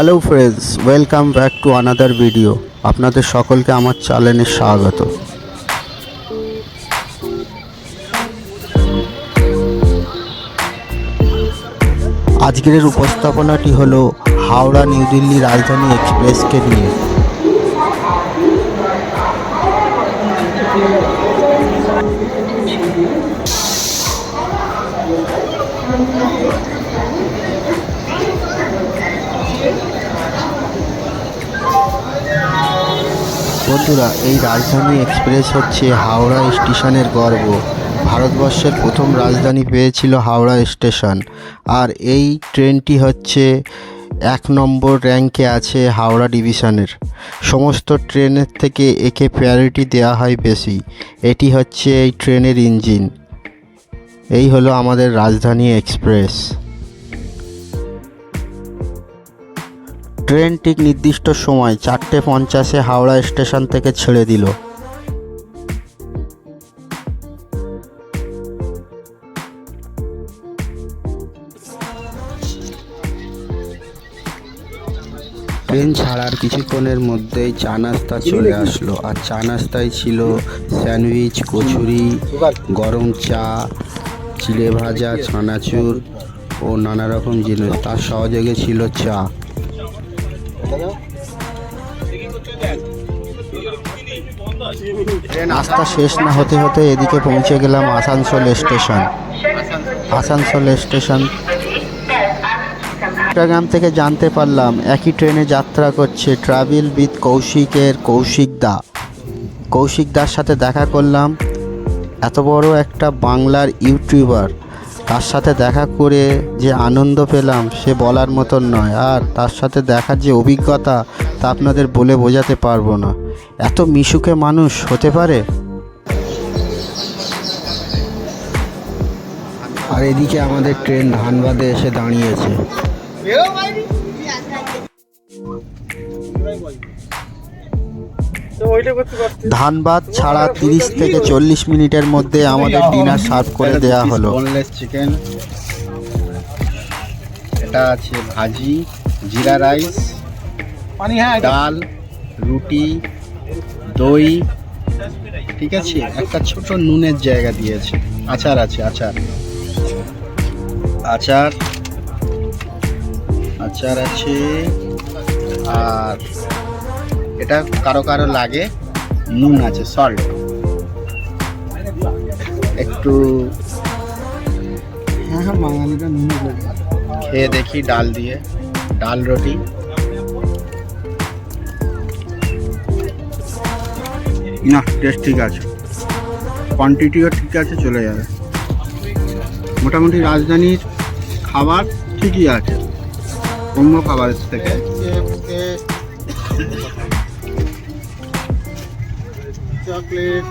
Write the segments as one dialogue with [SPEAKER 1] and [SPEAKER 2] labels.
[SPEAKER 1] Hello friends welcome back to another video আপনাদের সকলকে আমার চ্যানেলে স্বাগত। আজকের উপস্থাপনাটি হলো হাওড়া নিউ দিল্লি রাজধানী এক্সপ্রেসকে নিয়ে। বন্ধুরা, এই রাজধানী এক্সপ্রেস হচ্ছে হাওড়া স্টেশনের গর্ব। ভারতবর্ষের প্রথম রাজধানী পেয়েছিল হাওড়া স্টেশন। আর এই ট্রেনটি হচ্ছে এক নম্বর র্যাঙ্কে আছে হাওড়া ডিভিশনের। সমস্ত ট্রেনের থেকে একে প্রায়োরিটি দেওয়া হয় বেশি। এটি হচ্ছে এই ট্রেনের ইঞ্জিন। এই হলো আমাদের রাজধানী এক্সপ্রেস। ট্রেন ঠিক নির্দিষ্ট সময় চারটে পঞ্চাশে হাওড়া স্টেশন থেকে ছেড়ে দিল। ট্রেন ছাড়ার কিছুক্ষণের মধ্যেই চা নাস্তা চলে আসলো। আর চা নাস্তায় ছিল স্যান্ডউইচ, কচুরি, গরম চা, চিড়ে ভাজা, ছানাচুর ও নানা রকম জিনিস। তার সহযোগে ছিল চা। নাস্তা শেষ না হতে হতে এদিকে পৌঁছে গেলাম আসানসোল স্টেশন। আসানসোল স্টেশন। চট্টগ্রাম থেকে জানতে পারলাম, একই ট্রেনে যাত্রা করছে ট্রাভেল উইথ কৌশিকের কৌশিক দা। কৌশিক দার সাথে দেখা করলাম, এত বড় একটা বাংলার ইউটিউবার। তার সাথে দেখা করে যে আনন্দ পেলাম, সে বলার মতন নয়। আর তার সাথে দেখার যে অভিজ্ঞতা, তা আপনাদের বলে বোঝাতে পারব না। এত মিশুকে মানুষ হতে পারে? আর এদিকে আমাদের ট্রেন ধানবাদে এসে দাঁড়িয়েছে। ধানবাদ ছাড়া তিরিশ থেকে চল্লিশ মিনিটের মধ্যে আমাদের ডিনার সার্ভ করে দেওয়া হলো।
[SPEAKER 2] বোনলেস চিকেন এটা আছে ভাজি জিরা রাইস ডাল রুটি দই ঠিক আছে? একটা ছোট নুনের জায়গা দিয়েছে। আচার আছে আচার। আচার। আচার আছে। আর এটা কারও কারও লাগে নুন আছে সল্ট একটু হ্যাঁ হ্যাঁ বাঙালিটা নুন খেয়ে দেখি ডাল দিয়ে। ডাল রুটি। না টেস্ট ঠিক আছে। কোয়ান্টিটিও ঠিক আছে, চলে যাবে। মোটামুটি রাজধানীর খাবার ঠিকই আছে। অন্য খাবারের থেকে। চকলেট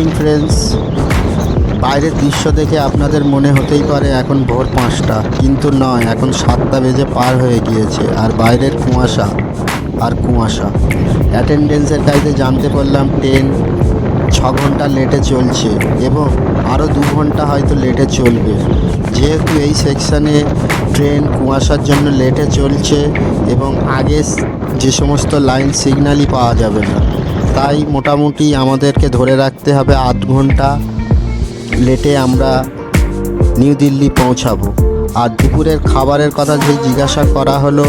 [SPEAKER 1] মর্নিং ফ্রেন্ডস বাইরের দৃশ্য দেখে আপনাদের মনে হতেই পারে এখন ভোর পাঁচটা, কিন্তু নয়, এখন সাতটা বেজে পার হয়ে গিয়েছে, আর বাইরের কুয়াশা, আর কুয়াশা। অ্যাটেন্ডেন্সের কাজে জানতে পারলাম ট্রেন ছ ঘণ্টা লেটে চলছে, এবং আরও দু ঘণ্টা হয়তো লেটে চলবে। যেহেতু এই সেকশানে ট্রেন কুয়াশার জন্য লেটে চলছে, এবং আগে যে সমস্ত লাইন সিগন্যালই পাওয়া যাবে না। তাই মোটামুটি আমাদেরকে ধরে রাখতে হবে আধ ঘণ্টা লেটে আমরা নিউ দিল্লি পৌঁছাবো। আর দুপুরের খাবারের কথা যে জিজ্ঞাসা করা হলো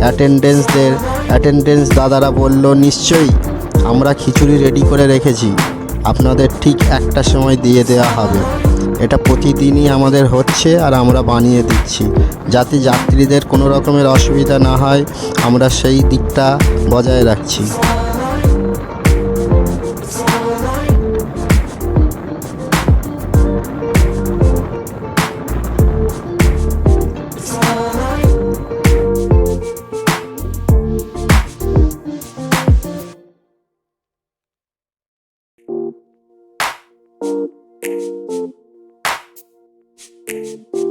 [SPEAKER 1] অ্যাটেন্ডেন্সদের, অ্যাটেন্ডেন্স দাদারা বলল, নিশ্চয়ই আমরা খিচুড়ি রেডি করে রেখেছি। আপনাদের ঠিক একটা সময় দিয়ে দেওয়া হবে। এটা প্রতিদিনই আমাদের হচ্ছে আর আমরা বানিয়ে দিচ্ছি। যাতে যাত্রীদের কোনো রকমের অসুবিধা না হয়, আমরা সেই দিকটা বজায় রাখছি। সকালে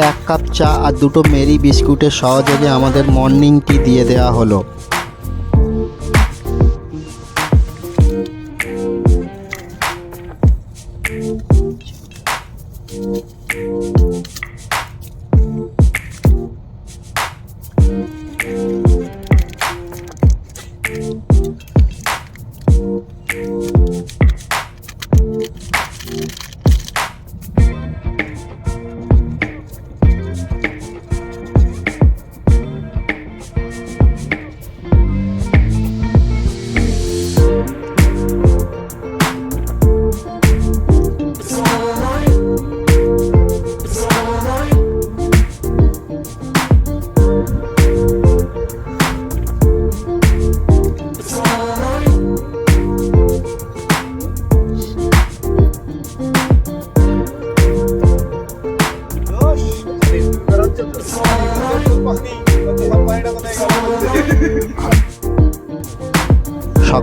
[SPEAKER 1] এক কাপ চা আর দুটো মেরি বিস্কুটের সহযোগে আমাদের মর্নিং টি দিয়ে দেওয়া হলো।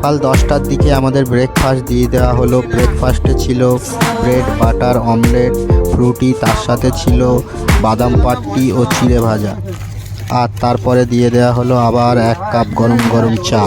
[SPEAKER 1] সকাল দশটার দিকে আমাদের ব্রেকফাস্ট দিয়ে দেওয়া হলো। ব্রেকফাস্টে ছিল ব্রেড বাটার অমলেট ফ্রুটি তার সাথে ছিল বাদাম পাট্টি ও চিড়ে ভাজা। আর তারপরে দিয়ে দেওয়া হলো আবার এক কাপ গরম গরম চা।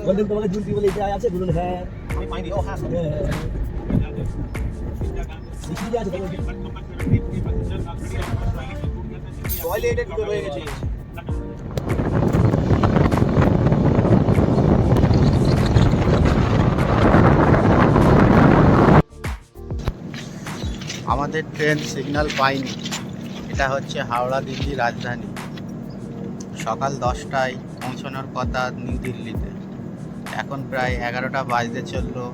[SPEAKER 3] বললেন তোমাকে জুলতি বলে এটা আছে? হ্যাঁ। আমি হ্যাঁ। গেছে।
[SPEAKER 2] আমাদের ট্রেন সিগন্যাল পাইনি এটা হচ্ছে হাওড়া দিল্লি রাজধানী। সকাল দশটায় পৌঁছানোর কথা নিউ দিল্লিতে। এখন প্রায় এগারোটা বাজতে চলল।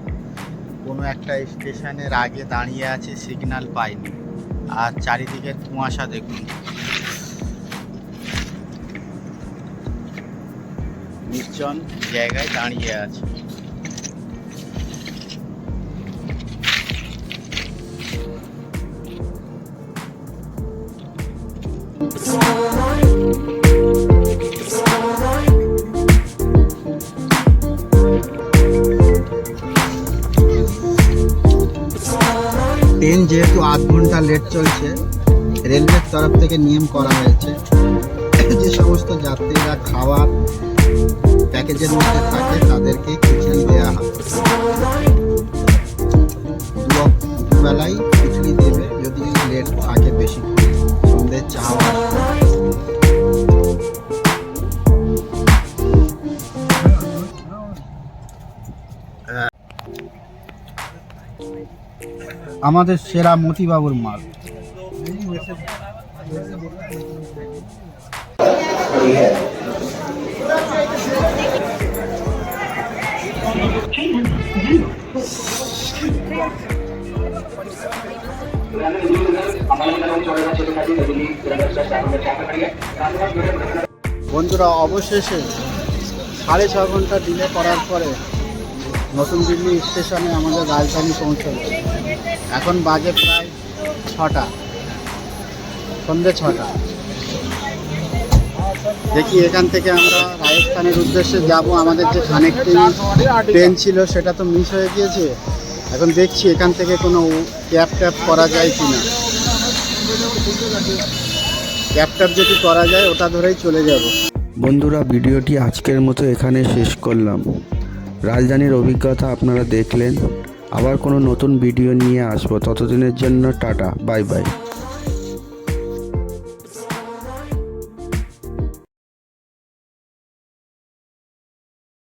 [SPEAKER 2] কোনো একটা স্টেশনের আগে দাঁড়িয়ে আছে সিগন্যাল পাইনি। আর চারিদিকের কুয়াশা দেখুন। নির্জন জায়গায় দাঁড়িয়ে আছে।
[SPEAKER 1] ঘণ্টা লেট চলছে। রেলওয়ের তরফ থেকে নিয়ম করা হয়েছে। যে সমস্ত যাত্রীরা খাওয়ার প্যাকেজের মধ্যে থাকে, তাদেরকে খিচুড়ি দেওয়া হয়।
[SPEAKER 2] আমাদের সেরা মতিবাবুর মাল। বন্ধুরা, অবশেষে সাড়ে ছ ঘণ্টা ডিলে করার পরে নতুন দিল্লি স্টেশনে আমাদের রাজধানী পৌঁছলো। এখন বাজে প্রায় ছটা। সন্ধ্যে ছটা। দেখি এখান থেকে আমরা রাজস্থানের উদ্দেশ্যে যাব। আমাদের যে কানেক্টিং ট্রেন ছিল, সেটা তো মিস হয়ে গিয়েছে। এখন দেখছি এখান থেকে কোনো ক্যাব ট্যাব করা যায় কি না। ক্যাব ট্যাব যদি করা যায়, ওটা ধরেই চলে যাব।
[SPEAKER 1] বন্ধুরা, ভিডিওটি আজকের মতো এখানে শেষ করলাম। রাজধানীর অভিজ্ঞতা আপনারা দেখলেন। আবার কোনো নতুন ভিডিও নিয়ে আসব। ততদিনের জন্য টাটা বাই বাই